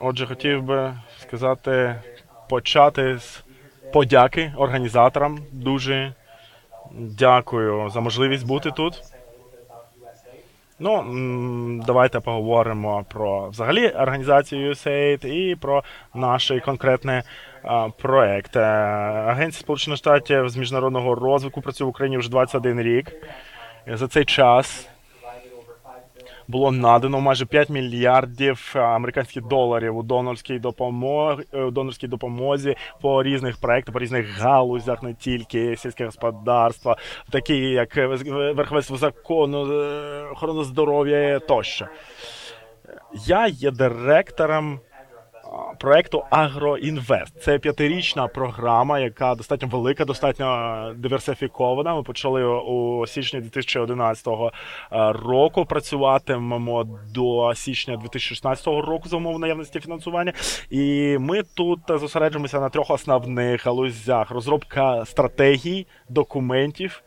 Отже, хотів би сказати, почати з подяки організаторам. Дуже дякую за можливість бути тут. Ну, давайте поговоримо про взагалі організацію USAID і про наш конкретний проект. Агенція Сполучених Штатів з міжнародного розвитку працює в Україні вже 21 рік. За цей час було надано майже 5 мільярдів е, американських доларів у донорській допомоги донорській допомозі по різних проектах, по різних галузях, не тільки сільське господарство, такі як е, верховенство закону, е, охорона здоров'я тощо. Я є директором проекту Агроінвест. Це п'ятирічна програма, яка достатньо велика, достатньо диверсифікована. Ми почали у січні 2011 року. Працюватимемо до січня 2016 року за умов наявності фінансування. І ми тут зосереджуємося на трьох основних галузях: розробка стратегій, документів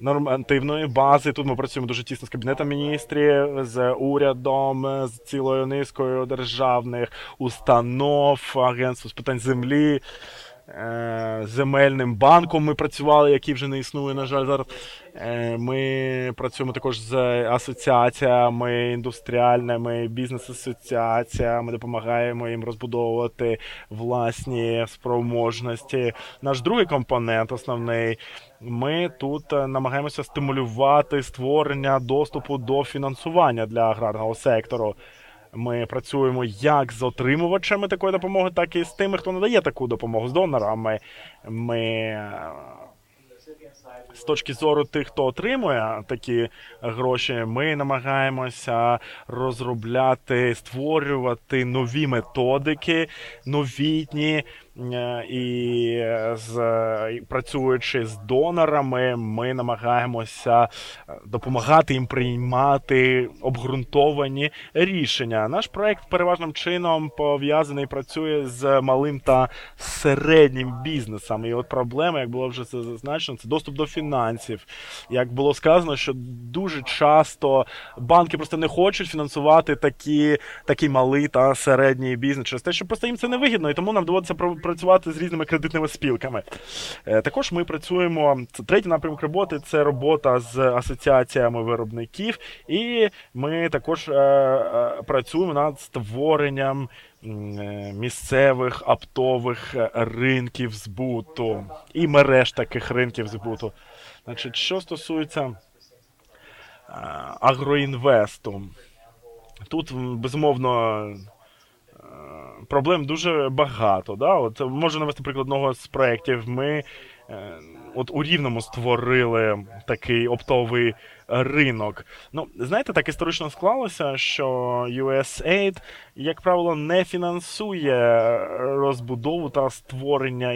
нормативної бази. Тут ми працюємо дуже тісно з кабінетом міністрів, з урядом, з цілою низкою державних установ, агентство з питань землі. Е, Земельним банком ми працювали, який вже не існує, на жаль, зараз. Е, Ми працюємо також з асоціаціями індустріальними, бізнес-асоціаціями, допомагаємо їм розбудовувати власні спроможності. Наш другий компонент, основний, ми тут е, намагаємося стимулювати створення доступу до фінансування для аграрного сектору. Ми працюємо як з отримувачами такої допомоги, так і з тими, хто надає таку допомогу з донорами. Ми е, з точки зору тих, хто отримує такі гроші, ми намагаємося розробляти, створювати нові методики, новітні. Е, І з працюючи з донорами, ми намагаємося е, допомагати їм приймати обґрунтовані рішення. Наш проект переважним чином пов'язаний працює з малим та середнім бізнесом. І от проблема, як було вже зазначено, це доступ до фінансів. Як було сказано, що дуже часто банки просто не хочуть фінансувати такі, такий малий та середній бізнес через те, що просто їм це не вигідно, і тому нам доводиться працювати з різними кредитними спілками. Е, Також ми працюємо. Третій напрямок роботи це робота з асоціаціями виробників, і ми також е, е, працюємо над створенням місцевих оптових ринків збуту і мереж таких ринків збуту. Значить, що стосується агроінвесту, тут безумовно. Проблем дуже багато. Да? От можу навести приклад одного з проєктів. Ми е, от у Рівному створили такий оптовий ринок. Ну, знаєте, так історично склалося, що USAID, як правило, не фінансує розбудову та створення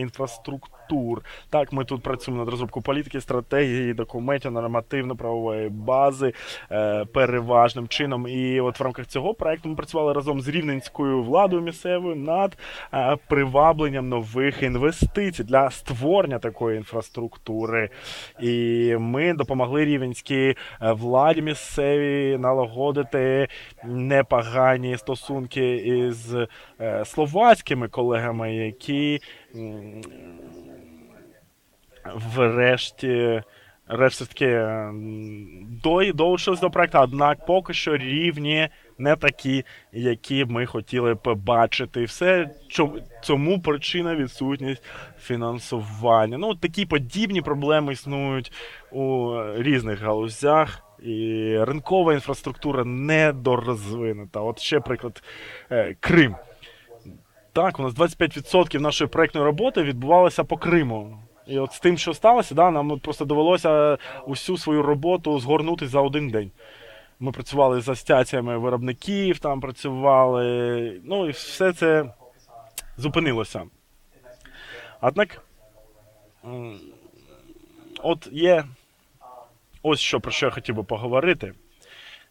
інфраструктур. Так, ми тут працюємо над розробкою політики, стратегії, документів, нормативно-правової бази е, переважним чином. І от в рамках цього проекту ми працювали разом з рівненською владою місцевою над е, привабленням нових інвестицій для створення такої інфраструктури. І ми допомогли рівенській е, владі місцевій налагодити непогані стосунки із словацькими колегами, які врешті. Решті таки до, долучились до проекту, однак поки що рівні не такі, які ми хотіли б бачити. Все цьому причина відсутність фінансування. Ну, такі подібні проблеми існують у різних галузях. І ринкова інфраструктура недорозвинута. От ще приклад Е, Крим. Так, у нас 25% нашої проектної роботи відбувалося по Криму. І от з тим, що сталося, да, нам просто довелося усю свою роботу згорнути за один день. Ми працювали з асоціаціями виробників, там працювали. Ну і все це зупинилося. Однак, от є ось що про що я хотів би поговорити.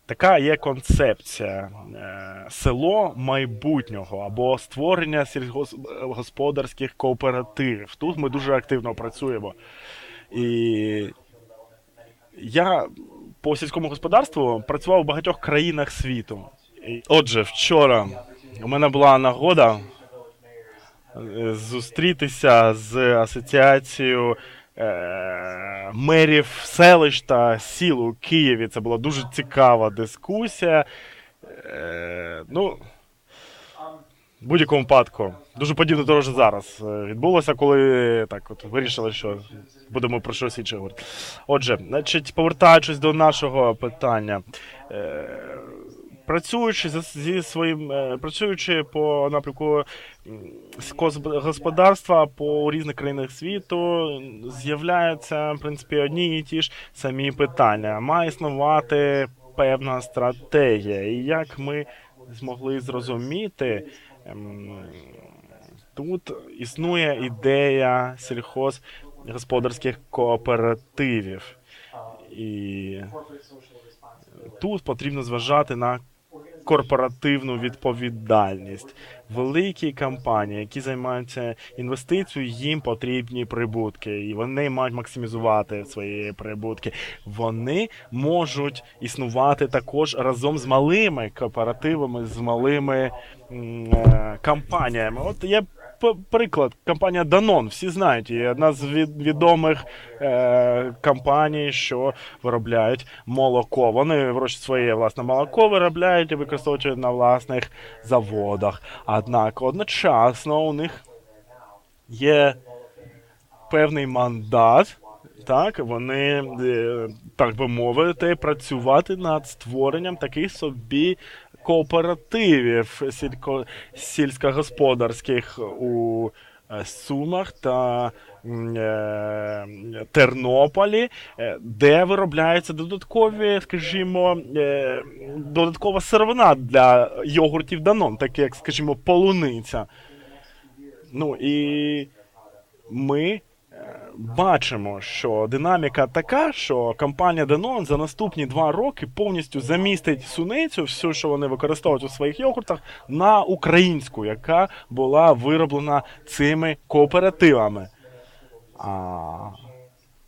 Така є концепція е, село майбутнього або створення сільськогосподарських кооперативів. Тут ми дуже активно працюємо. І я по сільському господарству працював у багатьох країнах світу. Отже, вчора У мене була нагода е, зустрітися з асоціацією е, мерів селищ та сіл у Києві. Це була дуже цікава дискусія. Е, ну, в будь-якому випадку. Дуже подібно того, що зараз е, відбулося, коли так от вирішили, що будемо про щось інше говорити. Отже, значить, повертаючись до нашого питання. Працюючи зі своїм, е, працюючи по напрямку м, сільськогосподарства по різних країнах світу, з'являються в принципі одні і ті ж самі питання. Має існувати певна стратегія. І як ми змогли зрозуміти, ем, тут існує ідея сільхозгосподарських кооперативів. І тут потрібно зважати на корпоративну відповідальність. Великі компанії, які займаються інвестицією, їм потрібні прибутки, і вони мають максимізувати свої прибутки. Вони можуть існувати також разом з малими кооперативами, з малими м, е, компаніями. От п- приклад, компанія Danone, всі знають, її одна з від- відомих е, компаній, що виробляють молоко. Вони вирощують своє власне молоко, виробляють і використовують на власних заводах. Однак одночасно у них є певний мандат. Так, вони, е, так би мовити, працювати над створенням таких собі кооперативів сілько, сільськогосподарських у е, Сумах та е, Тернополі, е, де виробляються додаткові, скажімо, додаткова сировина для йогуртів Данон, таке як, скажімо, полуниця. Ну і ми бачимо, що динаміка така, що компанія Danone за наступні два роки повністю замістить суницю, все, що вони використовують у своїх йогуртах, на українську, яка була вироблена цими кооперативами. А,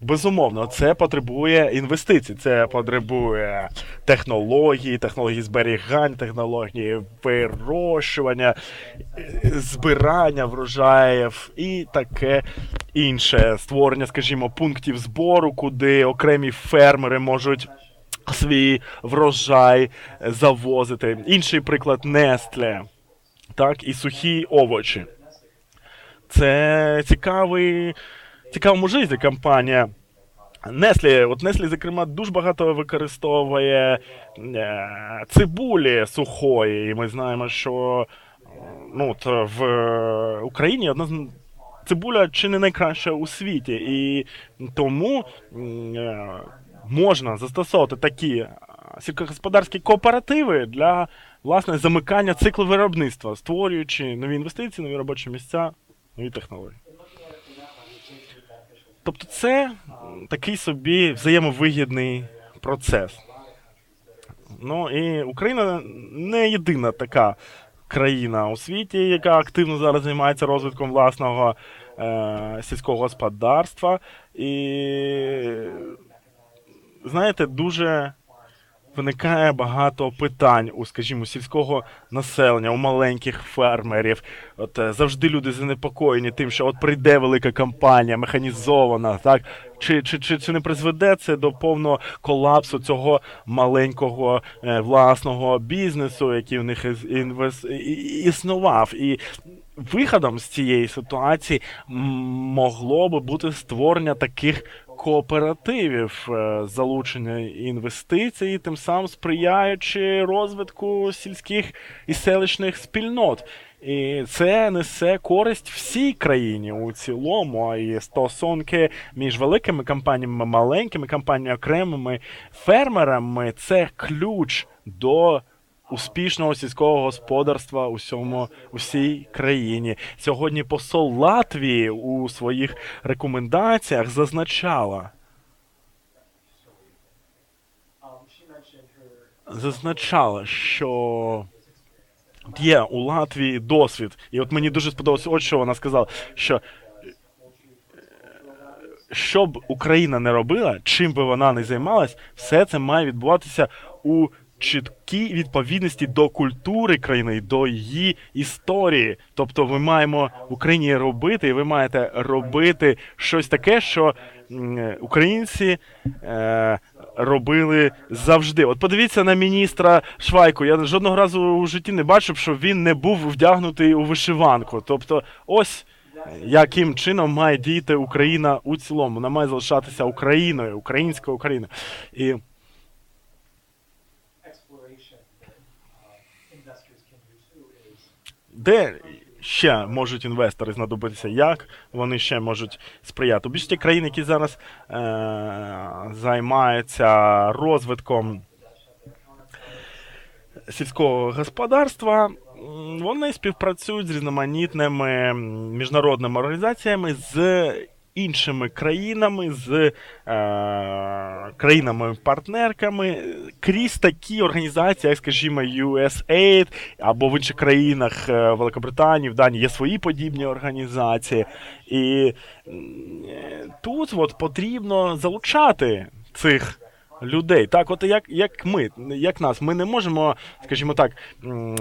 безумовно, це потребує інвестицій, це потребує технологій, технологій зберігання, технології вирощування, збирання врожаїв і таке інше. Створення, скажімо, пунктів збору, куди окремі фермери можуть. Свій врожай завозити. Інший приклад Нестле, так, і сухі овочі. Це цікавий, цікава можливість компанія. Неслі, от Неслі, зокрема, дуже багато використовує е, цибулі сухої. І ми знаємо, що е, ну, от в е, Україні одна з цибуля чи не найкраща у світі. І тому е, можна застосовувати такі е, сільськогосподарські кооперативи для власне замикання циклу виробництва, створюючи нові інвестиції, нові робочі місця, нові технології. Тобто це такий собі взаємовигідний процес. Ну і Україна не єдина така країна у світі, яка активно зараз займається розвитком власного е, сільського господарства. І знаєте, дуже виникає багато питань у, скажімо, сільського населення, у маленьких фермерів. От е, завжди люди занепокоєні тим, що от прийде велика компанія, механізована, так чи, чи, чи, чи не призведе це до повного колапсу цього маленького е, власного бізнесу, який в них інвес... існував. І виходом з цієї ситуації могло би бути створення таких кооперативів, е, залучення інвестицій, тим самим сприяючи розвитку сільських і селищних спільнот. І це несе користь всій країні у цілому. І стосунки між великими компаніями, маленькими компаніями, окремими фермерами це ключ до успішного сільського господарства у всьому у всій країні. Сьогодні посол Латвії у своїх рекомендаціях зазначала. Зазначала, що є у Латвії досвід. І от мені дуже сподобалося, от що вона сказала, що е, що б Україна не робила, чим би вона не займалась, все це має відбуватися у чіткій відповідності до культури країни, до її історії. Тобто, ми маємо в Україні робити, і ви маєте робити щось таке, що українці е, робили завжди. От подивіться на міністра Швайку. Я жодного разу у житті не бачив, щоб він не був вдягнутий у вишиванку. Тобто, ось яким чином має діяти Україна у цілому. Вона має залишатися Україною, українською Україною. І де ще можуть інвестори знадобитися, як вони ще можуть сприяти. У більшості країн, які зараз е- займаються розвитком сільського господарства, вони співпрацюють з різноманітними міжнародними організаціями з іншими країнами, з е- країнами-партнерками крізь такі організації, як, скажімо, USAID або в інших країнах е, Великобританії, в Данії є свої подібні організації. І е, тут от потрібно залучати цих людей. Так, от як, як ми, як нас, ми не можемо, скажімо так,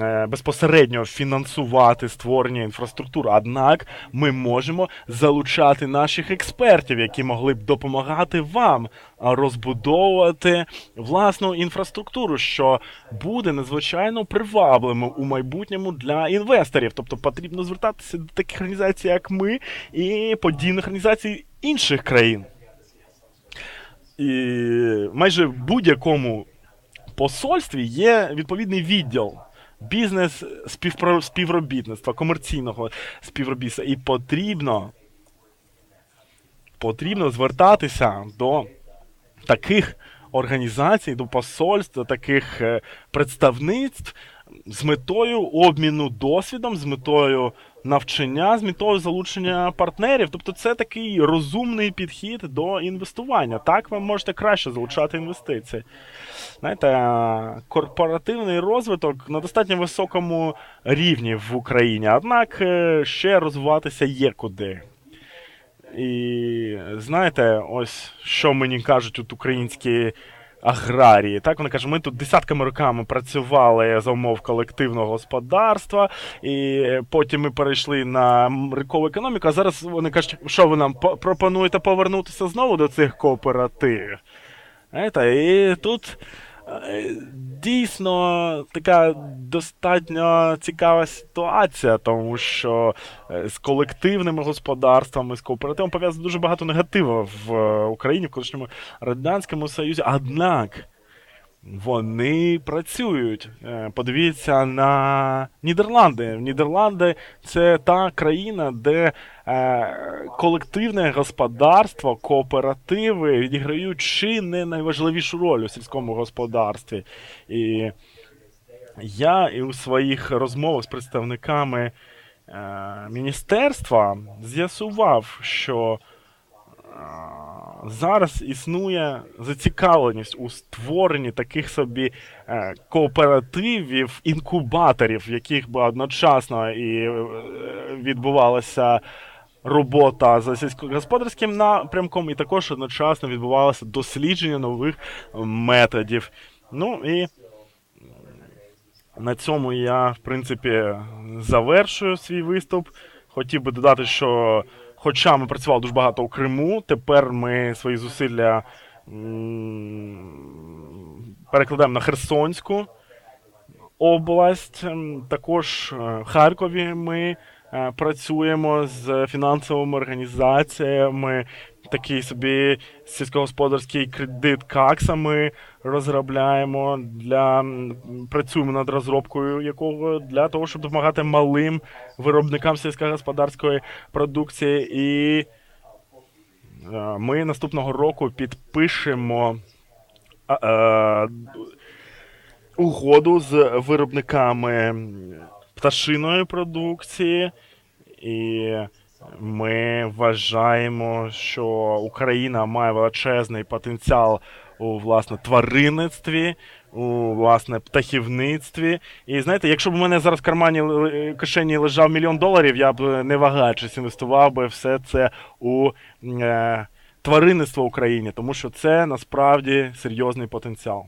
е, безпосередньо фінансувати створення інфраструктури. Однак ми можемо залучати наших експертів, які могли б допомагати вам розбудовувати власну інфраструктуру, що буде надзвичайно привабливим у майбутньому для інвесторів. Тобто потрібно звертатися до таких організацій, як ми, і подібних організацій інших країн. І майже в будь-якому посольстві є відповідний відділ бізнес співпро- співробітництва, комерційного співробітництва. І потрібно, потрібно звертатися до таких організацій, до посольств, до таких е, представництв з метою обміну досвідом, з метою навчання, з метою залучення партнерів. Тобто це такий розумний підхід до інвестування. Так ви можете краще залучати інвестиції. Знаєте, корпоративний розвиток на достатньо високому рівні в Україні, однак е, ще розвиватися є куди. І знаєте, ось що мені кажуть от українські аграрії. Так вони кажуть, ми тут десятками роками працювали за умов колективного господарства, і потім ми перейшли на ринкову економіку. А зараз вони кажуть, що ви нам пропонуєте повернутися знову до цих кооперативів. І тут дійсно така достатньо цікава ситуація, тому що е, з колективними господарствами, з кооперативом пов'язано дуже багато негатива в е, Україні, в колишньому Радянському Союзі. Однак вони працюють. Е, Подивіться на Нідерланди. Нідерланди це та країна, де е, колективне господарство, кооперативи відіграють чи не найважливішу роль у сільському господарстві. І я і у своїх розмовах з представниками е, міністерства з'ясував, що зараз існує зацікавленість у створенні таких собі е, кооперативів, інкубаторів, в яких би одночасно і е, відбувалася робота за сільськогосподарським напрямком, і також одночасно відбувалося дослідження нових методів. Ну і на цьому я, в принципі, завершую свій виступ. Хотів би додати, що хоча ми працювали дуже багато у Криму, тепер ми свої зусилля перекладаємо на Херсонську область. Також е, в Харкові ми працюємо з фінансовими організаціями. Такий собі сільськогосподарський кредит Какса ми розробляємо для працюємо над розробкою якого для того, щоб допомагати малим виробникам сільськогосподарської продукції. І е, ми наступного року підпишемо е, угоду з виробниками пташиної продукції. І ми вважаємо, що Україна має величезний потенціал у власне тваринництві, у власне птахівництві. І знаєте, якщо б у мене зараз в кармані кишені лежав мільйон доларів, я б не вагаючись інвестував би все це у е, тваринництво в Україні, тому що це насправді серйозний потенціал.